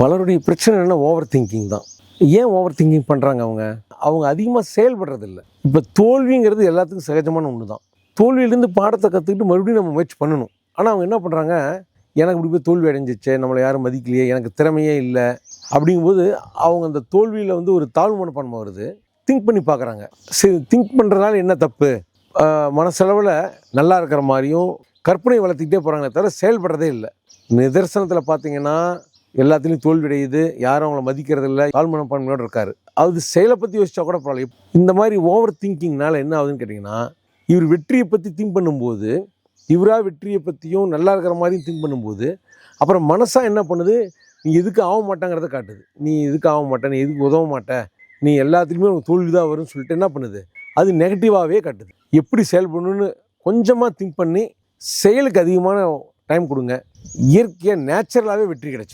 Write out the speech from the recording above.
பலருடைய பிரச்சனை என்ன ஓவர் திங்கிங் தான். ஏன் ஓவர் திங்கிங் பண்ணுறாங்க அவங்க? அவங்க அதிகமாக செயல்படுறதில்ல. இப்போ தோல்விங்கிறது எல்லாத்துக்கும் சகஜமான ஒன்று தான் தோல்வியிலேருந்து பாடத்தை கற்றுக்கிட்டு மறுபடியும் நம்ம முயற்சி பண்ணணும். ஆனால் அவங்க என்ன பண்ணுறாங்க எனக்கு இப்படி போய் தோல்வி அடைஞ்சிச்சு நம்மளை யாரும் மதிக்கலையே எனக்கு திறமையே இல்லை அப்படிங்கும்போது அவங்க அந்த தோல்வியில் வந்து ஒரு தாழ்வு மனப்பான்மை வருது. திங்க் பண்ணி பார்க்குறாங்க. சரி திங்க் பண்ணுறதுனால என்ன தப்பு? மனசளவில் நல்லா இருக்கிற மாதிரியும் கற்பனை வளர்த்துக்கிட்டே போகிறாங்களே தவிர செயல்படுறதே இல்லை. நிதர்சனத்தில் பார்த்தீங்கன்னா எல்லாத்துலேயும் தோல்வி அடையுது யாரும் அவங்கள மதிக்கிறது இல்லை இருக்கார். அது செயலை பற்றி யோசிச்சா கூட பரவாயில்ல. இந்த மாதிரி ஓவர் திங்கிங்னால என்ன ஆகுதுன்னு கேட்டிங்கன்னா இவர் வெற்றியை பற்றி திங்க் பண்ணும்போது இவராக வெற்றியை பற்றியும் நல்லா இருக்கிற மாதிரியும் திங்க் பண்ணும்போது அப்புறம் மனசாக என்ன பண்ணுது? நீ எதுக்கு ஆக மாட்டாங்கிறத காட்டுது. நீ எதுக்கு ஆக மாட்டே? நீ எதுக்கு உதவ மாட்ட? நீ எல்லாத்துலேயுமே உனக்கு தோல்வி தான் வரும்னு சொல்லிட்டு என்ன பண்ணுது? அது நெகட்டிவாகவே காட்டுது. எப்படி செயல்படணும்னு கொஞ்சமாக திங்க் பண்ணி செயலுக்கு அதிகமான டைம் கொடுங்க. இயற்கையாக நேச்சுரலாகவே வெற்றி கிடைச்சிடும்